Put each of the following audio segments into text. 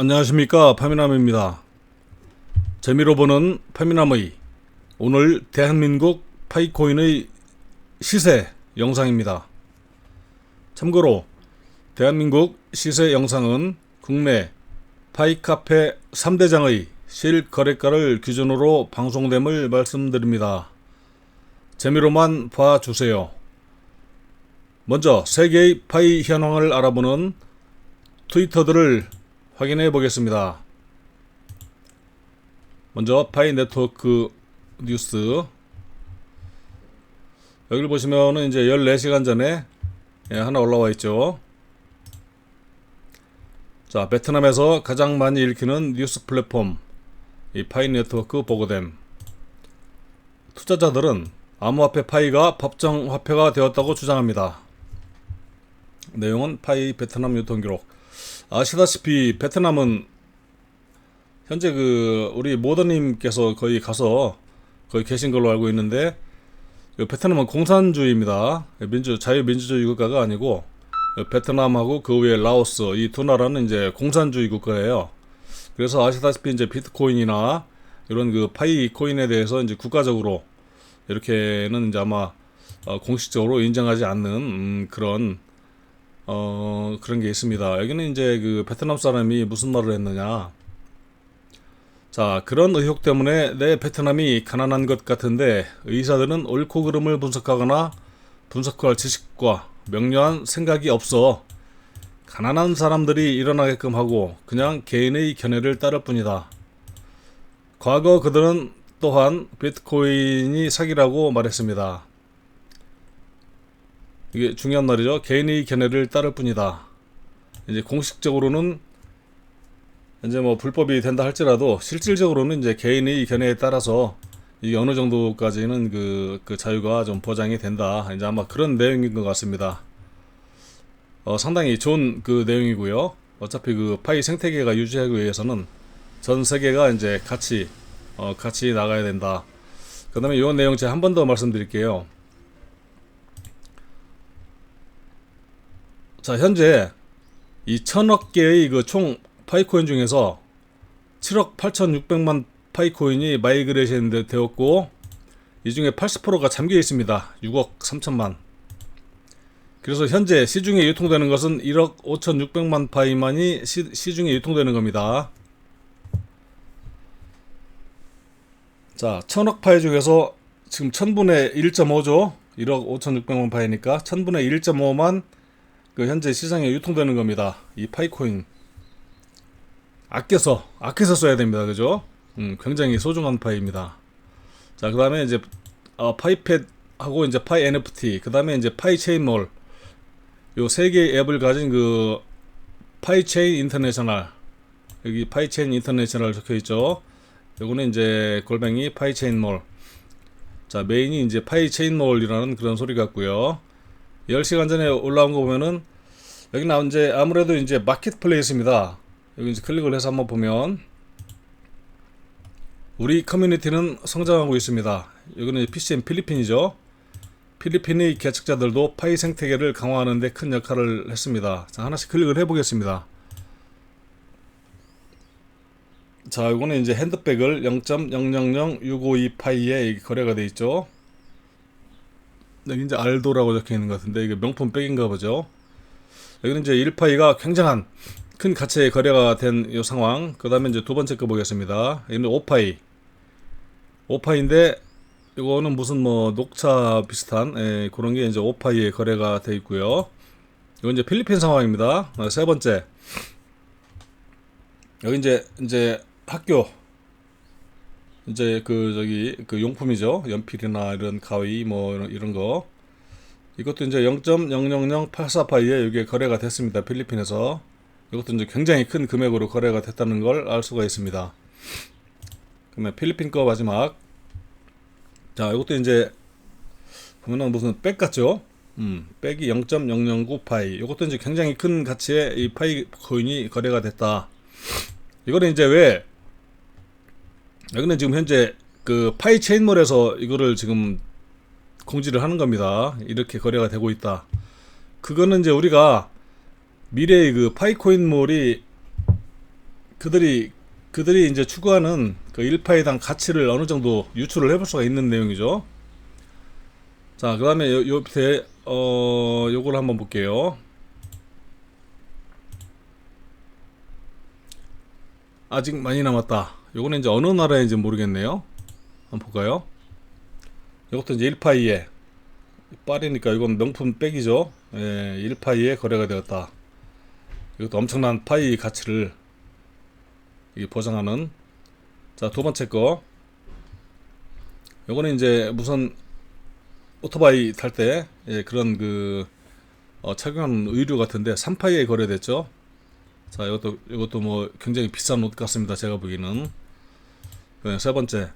안녕하십니까 파미남입니다. 재미로 보는 파미남의 오늘 대한민국 파이코인의 시세 영상입니다. 참고로 대한민국 시세 영상은 국내 파이카페 3대장의 실 거래가를 기준으로 방송됨을 말씀드립니다. 재미로만 봐주세요. 먼저 세계의 파이 현황을 알아보는 트위터들을 확인해 보겠습니다. 먼저 파이 네트워크 뉴스 여기를 보시면은 이제 14시간 전에 예, 하나 올라와 있죠. 자, 베트남에서 가장 많이 읽히는 뉴스 플랫폼 이 파이 네트워크 보고됨. 투자자들은 암호화폐 파이가 법정 화폐가 되었다고 주장합니다. 내용은 파이 베트남 유통 기록. 아시다시피 베트남은 현재 그 우리 모더님께서 거의 가서 거의 계신 걸로 알고 있는데 그 베트남은 공산주의입니다. 민주 자유민주주의 국가가 아니고 베트남하고 그 위에 라오스 이 두 나라는 이제 공산주의 국가예요. 그래서 아시다시피 이제 비트코인이나 이런 그 파이 코인에 대해서 이제 국가적으로 이렇게는 이제 아마 어, 공식적으로 인정하지 않는 음, 그런 어 그런 게 있습니다. 여기는 이제 그 베트남 사람이 무슨 말을 했느냐. 자 그런 의혹 때문에 내 베트남이 가난한 것 같은데 의사들은 옳고 그름을 분석하거나 분석할 지식과 명료한 생각이 없어 가난한 사람들이 일어나게끔 하고 그냥 개인의 견해를 따를 뿐이다. 과거 그들은 또한 비트코인이 사기라고 말했습니다. 이게 중요한 말이죠. 개인의 견해를 따를 뿐이다. 이제 공식적으로는 이제 뭐 불법이 된다 할지라도 실질적으로는 이제 개인의 견해에 따라서 이게 어느 정도까지는 그, 그 자유가 좀 보장이 된다. 이제 아마 그런 내용인 것 같습니다. 어, 상당히 좋은 그 내용이고요. 어차피 그 파이 생태계가 유지하기 위해서는 전 세계가 이제 같이 어, 같이 나가야 된다. 그 다음에 이 내용 제가 한 번 더 말씀드릴게요. 자, 현재 이 천억 개의 그 총 파이코인 중에서 7억 8,600만 파이코인이 마이그레이션 되었고 이 중에 80%가 잠겨 있습니다. 6억 3천만. 그래서 현재 시중에 유통되는 것은 1억 5,600만 파이만이 시, 시중에 유통되는 겁니다. 자, 천억 파이 중에서 지금 1000분의 1.5죠. 1억 5,600만 파이니까 1000분의 1.5만 그 현재 시장에 유통되는 겁니다. 이 파이코인 아껴서 아껴서 써야 됩니다. 그죠? 음, 굉장히 소중한 파이입니다. 자, 그다음에 이제 어, 파이팻 하고 이제 파이 NFT, 그다음에 이제 파이 체인몰 요 세 개의 앱을 가진 그 파이 체인 인터내셔널 여기 파이 체인 인터내셔널 적혀 있죠. 요거는 이제 골뱅이 파이 체인몰. 자, 메인이 이제 파이 체인몰이라는 그런 소리 같고요. 10시간 전에 올라온 거 보면은 여기 나온 이제 아무래도 이제 마켓플레이스입니다. 여기 이제 클릭을 해서 한번 보면 우리 커뮤니티는 성장하고 있습니다. 여기는 PCM 필리핀이죠. 필리핀의 개척자들도 파이 생태계를 강화하는 데 큰 역할을 했습니다. 자, 하나씩 클릭을 해 보겠습니다. 자, 이거는 이제 핸드백을 0.000 652 파이에 거래가 돼 있죠. 여기 이제 알도라고 적혀 있는 것 같은데 이게 명품 백인가 보죠. 여기는 이제 1파이가 굉장한 큰 가치의 거래가 된 이 상황. 그 다음에 이제 두 번째 거 보겠습니다. 여기는 5파이. 5파이인데 이거는 무슨 뭐 녹차 비슷한 예, 그런 게 이제 5파이에 거래가 돼 있고요. 이건 이제 필리핀 상황입니다. 어, 세 번째. 여기 이제 이제 학교 이제 그 저기 그 용품이죠 연필이나 이런 가위 뭐 이런, 이런 거 이것도 이제 0.00084파이에 이게 거래가 됐습니다 필리핀에서. 이것도 이제 굉장히 큰 금액으로 거래가 됐다는 걸 알 수가 있습니다. 그러면 필리핀 거 마지막. 자 이것도 이제 보면은 무슨 백 같죠? 음 백이 0.009 파이 이것도 이제 굉장히 큰 가치의 이 파이 코인이 거래가 됐다. 이거는 이제 왜 여기는 지금 현재 그 파이 체인몰에서 이거를 지금 공지를 하는 겁니다. 이렇게 거래가 되고 있다. 그거는 이제 우리가 미래의 그 파이코인몰이 그들이 그들이 이제 추구하는 그 1파이당 가치를 어느 정도 유출을 해볼 수가 있는 내용이죠. 자, 그 다음에 요, 요 밑에, 어, 요걸 한번 볼게요. 아직 많이 남았다. 요거는 이제 어느 나라인지 모르겠네요. 한번 볼까요? 이것도 이제 1파이에, 파리니까 이건 명품 백이죠. 예, 1파이에 거래가 되었다. 이것도 엄청난 파이 가치를 이 보장하는 자 두 번째 거. 요거는 이제 무슨 오토바이 탈 때 예, 그런 그 어, 착용하는 의류 같은데 3파이에 거래됐죠. 자 이것도 이것도 뭐 굉장히 비싼 옷 같습니다. 제가 보기에는. 네, 세 번째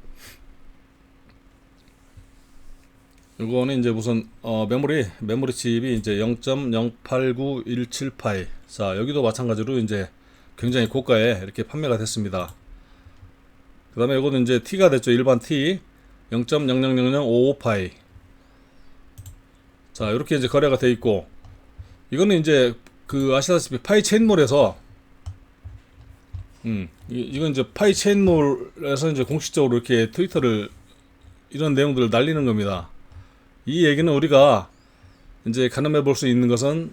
이거는 이제 무슨 어, 메모리 메모리 칩이 이제 0.089178 자 여기도 마찬가지로 이제 굉장히 고가에 이렇게 판매가 됐습니다. 그 다음에 이거는 이제 T가 됐죠. 일반 T 0.000055파이 자 이렇게 이제 거래가 돼 있고 이거는 이제 그 아시다시피 파이 체인몰에서 음 이, 이건 이제 파이 체인몰에서 이제 공식적으로 이렇게 트위터를 이런 내용들을 날리는 겁니다. 이 얘기는 우리가 이제 가늠해 볼 수 있는 것은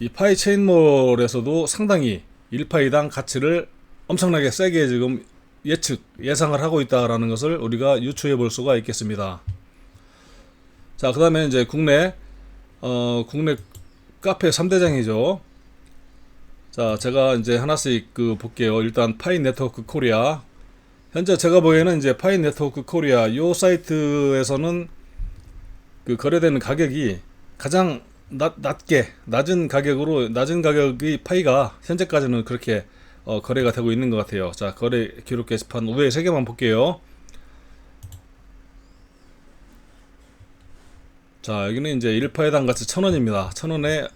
이 파이 체인몰에서도 상당히 1파이당 가치를 엄청나게 세게 지금 예측, 예상을 하고 있다라는 것을 우리가 유추해 볼 수가 있겠습니다. 자, 그 다음에 이제 국내, 어, 국내 카페 3대장이죠. 자, 제가 이제 하나씩 그 볼게요. 일단 파이 네트워크 코리아. 현재 제가 보기에는 이제 파이 네트워크 코리아 요 사이트에서는 그 거래되는 가격이 가장 낮, 낮게 낮은 가격으로 낮은 가격의 파이가 현재까지는 그렇게 어, 거래가 되고 있는 것 같아요. 자 거래 기록 게시판 위에 세 개만 볼게요. 자 여기는 이제 1파이당 같이 천원입니다. 천원에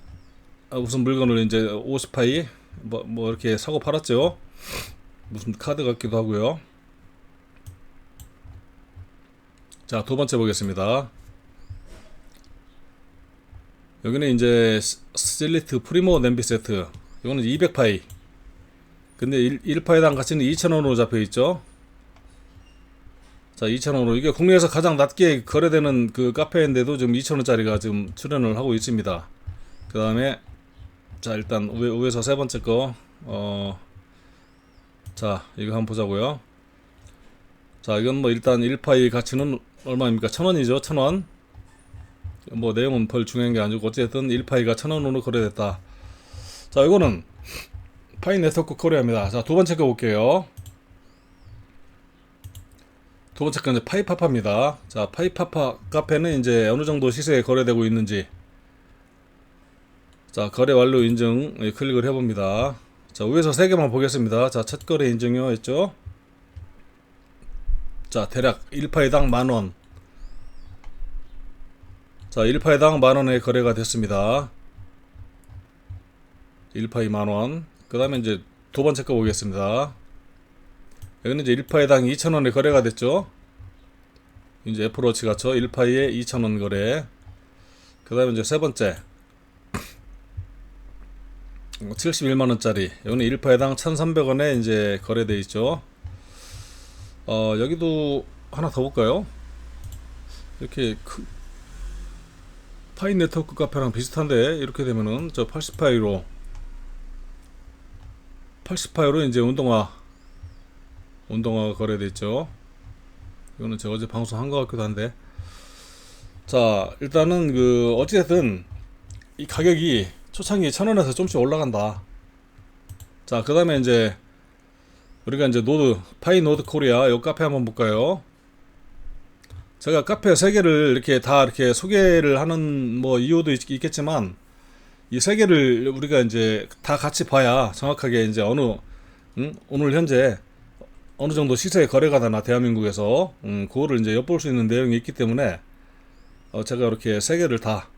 아, 무슨 물건을 이제 50파이 뭐, 뭐 이렇게 사고 팔았죠. 무슨 카드 같기도 하고요. 자 두 번째 보겠습니다. 여기는 이제 스틸리트 프리모 냄비 세트. 이거는 200파이. 근데 1, 파이당 가치는 2,000원으로 잡혀 있죠? 자 2,000원으로. 이게 국내에서 가장 낮게 거래되는 그 카페인데도 지금 2,000원짜리가 지금 출연을 하고 있습니다. 그 다음에 자 일단 위에, 위에서 세 번째 거. 어, 자 이거 한번 보자고요. 자 이건 뭐 일단 1파이 가치는 얼마입니까? 1000원이죠 1000원 뭐 내용은 별 중요한 게 아니고 어쨌든 1파이가 천원으로 거래됐다. 자 이거는 파이 네트워크 코리아입니다. 자 두 번째 거 볼게요. 두 번째 거는 파이파파입니다. 자 파이파파 카페는 이제 어느 정도 시세에 거래되고 있는지 자 거래 완료 인증 예, 클릭을 해봅니다. 자 위에서 세 개만 보겠습니다. 자첫 거래 인증이요 했죠. 자 대략 1파이당 만원 자, 1파이당 만원에 거래가 됐습니다. 1파이 만원. 그 다음에 이제 두 번째 거 보겠습니다. 여기는 이제 1파이당 2,000원에 거래가 됐죠. 이제 애플워치 같죠. 1파이에 2,000원 거래. 그 다음에 이제 세 번째. 71만원짜리. 여기는 1파이당 1,300원에 이제 거래돼 있죠. 어, 여기도 하나 더 볼까요? 이렇게 크, 파이 네트워크 카페랑 비슷한데 이렇게 되면은 저 80파이로 80파이로 이제 운동화 운동화가 거래됐죠. 이거는 제가 어제 방송한 것 같기도 한데. 자 일단은 그 어찌됐든 이 가격이 초창기 천원에서 좀씩 올라간다. 자 그 다음에 이제 우리가 이제 노드 파이 노드 코리아 요 카페 한번 볼까요 제가 카페 세 개를 이렇게 다 이렇게 소개를 하는 뭐 이유도 있, 겠지만 이 세 개를 우리가 이제 다 같이 봐야 정확하게 이제 어느 음, 오늘 현재 어느 정도 시세에 거래가 되나 대한민국에서 음, 그거를 이제 엿볼 수 있는 내용이 있기 때문에 어, 제가 이렇게 세 개를 다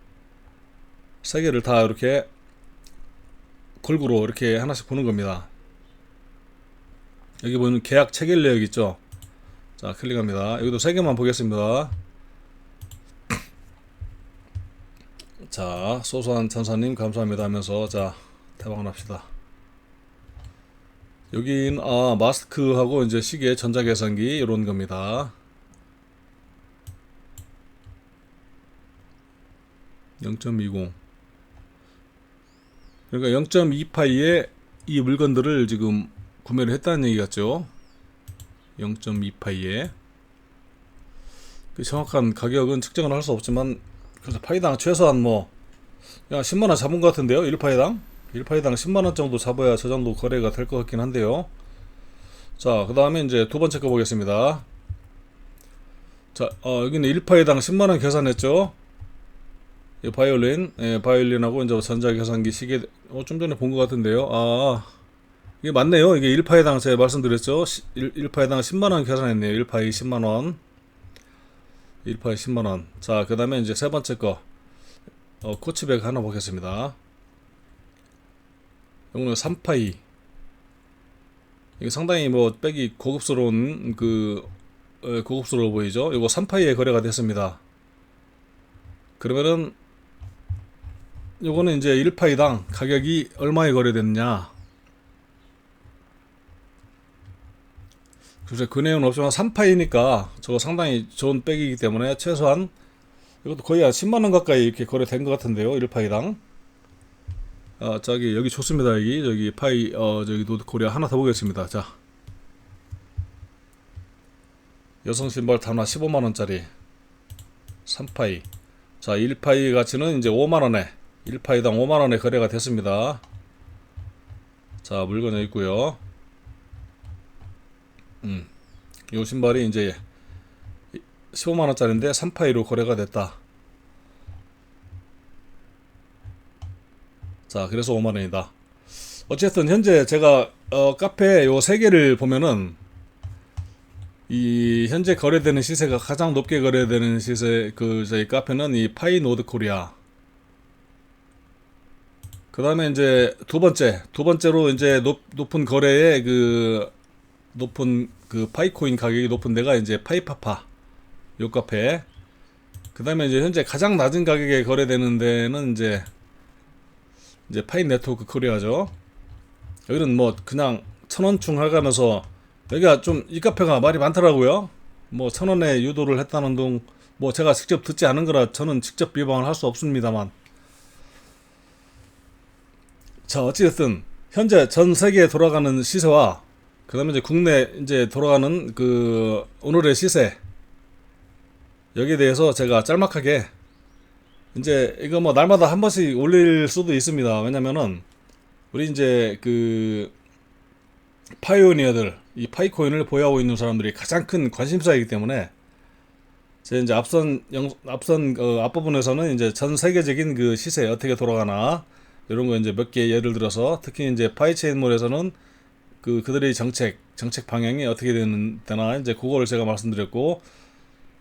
세 개를 다 이렇게 골고루 이렇게 하나씩 보는 겁니다. 여기 보면 계약 체결 내역 있죠. 자 클릭합니다. 여기도 세 개만 보겠습니다. 자 소소한 천사님 감사합니다 하면서 자 대박 납시다. 여긴 아 마스크하고 이제 시계 전자 계산기 이런 겁니다. 0.20 그러니까 0.2파이에 이 물건들을 지금 구매를 했다는 얘기 같죠 0.2파이에. 그 정확한 가격은 측정을 할 수 없지만 그래서 파이당 최소한 뭐 그냥 10만원 잡은 것 같은데요? 1파이당? 1파이당 10만원 정도 잡아야 저 정도 거래가 될 것 같긴 한데요. 자 그 다음에 이제 두 번째 거 보겠습니다. 자 어, 여기는 1파이당 10만원 계산했죠? 이 바이올린, 예, 바이올린하고 이제 전자계산기 시계, 어, 좀 전에 본 것 같은데요. 아, 이게 맞네요. 이게 1파이당 제가 말씀드렸죠. 1, 파이당 10만 원 계산했네요. 1파이 10만 원. 1파이 10만 원. 자, 그 다음에 이제 세 번째 거, 어, 코치백 하나 보겠습니다. 이거는 3파이. 이게 상당히 뭐, 백이 고급스러운, 그, 어, 고급스러워 보이죠? 이거 3파이에 거래가 됐습니다. 그러면은 요거는 이제 1파이당 가격이 얼마에 거래됐냐 그래서 그 내용은 없지만 3파이니까 저거 상당히 좋은 백이기 때문에 최소한 이것도 거의 한 10만원 가까이 이렇게 거래된 것 같은데요 1파이당. 아 저기 여기 좋습니다 여기. 저기 파이 어 저기 노드코리아 하나 더 보겠습니다. 자. 여성 신발 단화 15만원짜리. 3파이. 자 1파이 가치는 이제 5만원에 1파이당 5만원에 거래가 됐습니다. 자, 물건 여기 있고요. 음. 요 신발이 이제 15만 원짜리인데 3파이로 거래가 됐다. 자, 그래서 5만 원이다. 어쨌든 현재 제가 어, 카페 요 세 개를 보면은 이 현재 거래되는 시세가 가장 높게 거래되는 시세 그 저희 카페는 이 파이 노드 코리아 그 다음에 이제 두 번째, 두 번째로 이제 높, 높은 거래의 그 높은 그 파이코인 가격이 높은 데가 이제 파이파파 요 카페. 그 다음에 이제 현재 가장 낮은 가격에 거래되는 데는 이제 이제 파이 네트워크 코리아죠. 여기는 뭐 그냥 천원 중하가면서 여기가 좀 이 카페가 말이 많더라고요. 뭐 천원에 유도를 했다는 둥, 뭐 제가 직접 듣지 않은 거라 저는 직접 비방을 할 수 없습니다만 자, 어찌됐든 현재 전 세계에 돌아가는 시세와 그다음에 이제 국내 이제 돌아가는 그 오늘의 시세 여기에 대해서 제가 짤막하게 이제 이거 뭐 날마다 한 번씩 올릴 수도 있습니다. 왜냐면은 우리 이제 그 파이오니어들 이 파이코인을 보유하고 있는 사람들이 가장 큰 관심사이기 때문에 제 이제 앞선 영 앞선 어, 앞부분에서는 이제 전 세계적인 그 시세 어떻게 돌아가나 이런 거 이제 몇 개 예를 들어서 특히 이제 파이체인몰에서는 그 그들의 정책 정책 방향이 어떻게 되는 되나 이제 그거를 제가 말씀드렸고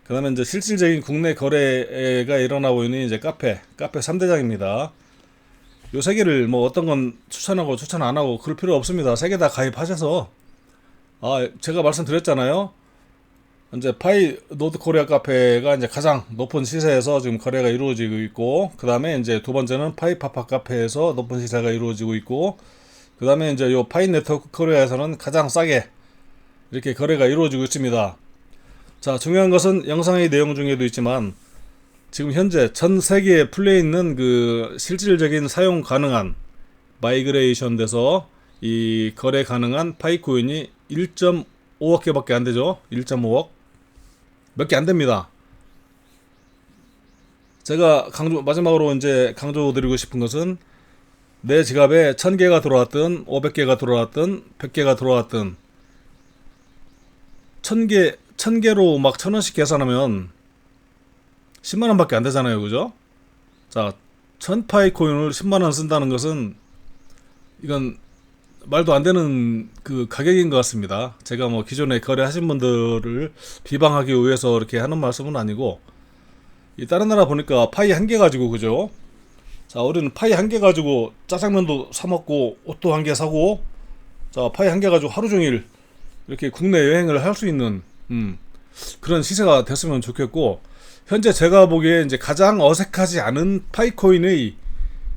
그다음에 이제 실질적인 국내 거래가 일어나고 있는 이제 카페 카페 3대장입니다. 요 세 개를 뭐 어떤 건 추천하고 추천 안 하고 그럴 필요 없습니다. 세 개 다 가입하셔서 아 제가 말씀드렸잖아요. 이제 파이 노드 코리아 카페가 이제 가장 높은 시세에서 지금 거래가 이루어지고 있고 그 다음에 이제 두 번째는 파이 파파 카페에서 높은 시세가 이루어지고 있고 그 다음에 이제 요 파이 네트워크 코리아에서는 가장 싸게 이렇게 거래가 이루어지고 있습니다. 자 중요한 것은 영상의 내용 중에도 있지만 지금 현재 전 세계에 풀려 있는 그 실질적인 사용 가능한 마이그레이션 돼서 이 거래 가능한 파이 코인이 1.5억 개밖에 안 되죠. 1.5억. 몇 개 안 됩니다. 제가 강조 마지막으로 이제 강조드리고 싶은 것은 내 지갑에 1000개가 들어왔든 500개가 들어왔든 100개가 들어왔든 1000개 1000개로 막 1000원씩 계산하면 10만 원밖에 안 되잖아요. 그죠? 자, 1000파이 코인을 10만 원 쓴다는 것은 이건 말도 안 되는 그 가격인 것 같습니다. 제가 뭐 기존에 거래하신 분들을 비방하기 위해서 이렇게 하는 말씀은 아니고 이 다른 나라 보니까 파이 한 개 가지고 그죠? 자 우리는 파이 한 개 가지고 짜장면도 사 먹고 옷도 한 개 사고 자 파이 한 개 가지고 하루 종일 이렇게 국내 여행을 할 수 있는 음, 그런 시세가 됐으면 좋겠고 현재 제가 보기에 이제 가장 어색하지 않은 파이코인의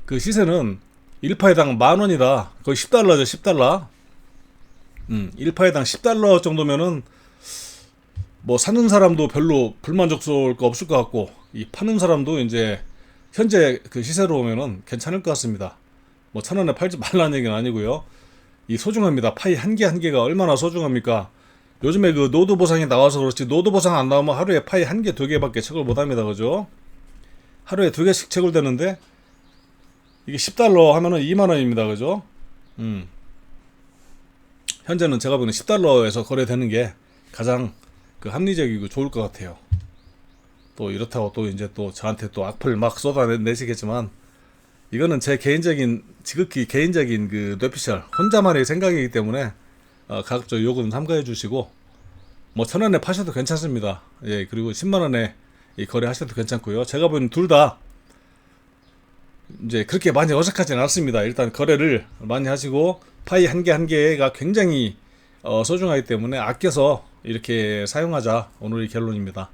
그 시세는 1파이당 만 원이다. 거의 10달러죠, 10달러. 음, 1파이당 10달러 정도면은 뭐 사는 사람도 별로 불만족스러울 거 없을 것 같고 이 파는 사람도 이제 현재 그 시세로 보면은 괜찮을 것 같습니다. 뭐 천 원에 팔지 말라는 얘기는 아니고요. 이 소중합니다. 파이 한 개 한 개가 얼마나 소중합니까? 요즘에 그 노드 보상이 나와서 그렇지 노드 보상 안 나오면 하루에 파이 한 개 두 개밖에 채굴 못 합니다. 그죠? 하루에 두 개씩 채굴되는데 이게 10달러 하면은 2만 원입니다. 그죠? 음. 현재는 제가 보기에는 10달러에서 거래되는 게 가장 그 합리적이고 좋을 것 같아요. 또 이렇다고 또 이제 또 저한테 또 악플 막 쏟아내시겠지만 이거는 제 개인적인 지극히 개인적인 그 뇌피셜 혼자만의 생각이기 때문에 어, 가급적 요금 삼가해 주시고 뭐 천 원에 파셔도 괜찮습니다. 예 그리고 10만 원에 이 거래하셔도 괜찮고요. 제가 보기엔 둘 다 이제 그렇게 많이 어색하지는 않습니다. 일단 거래를 많이 하시고 파이 한 개 한 개가 굉장히 어, 소중하기 때문에 아껴서 이렇게 사용하자 오늘의 결론입니다.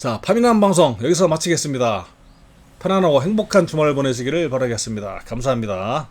자 파미남 방송 여기서 마치겠습니다. 편안하고 행복한 주말 보내시기를 바라겠습니다. 감사합니다.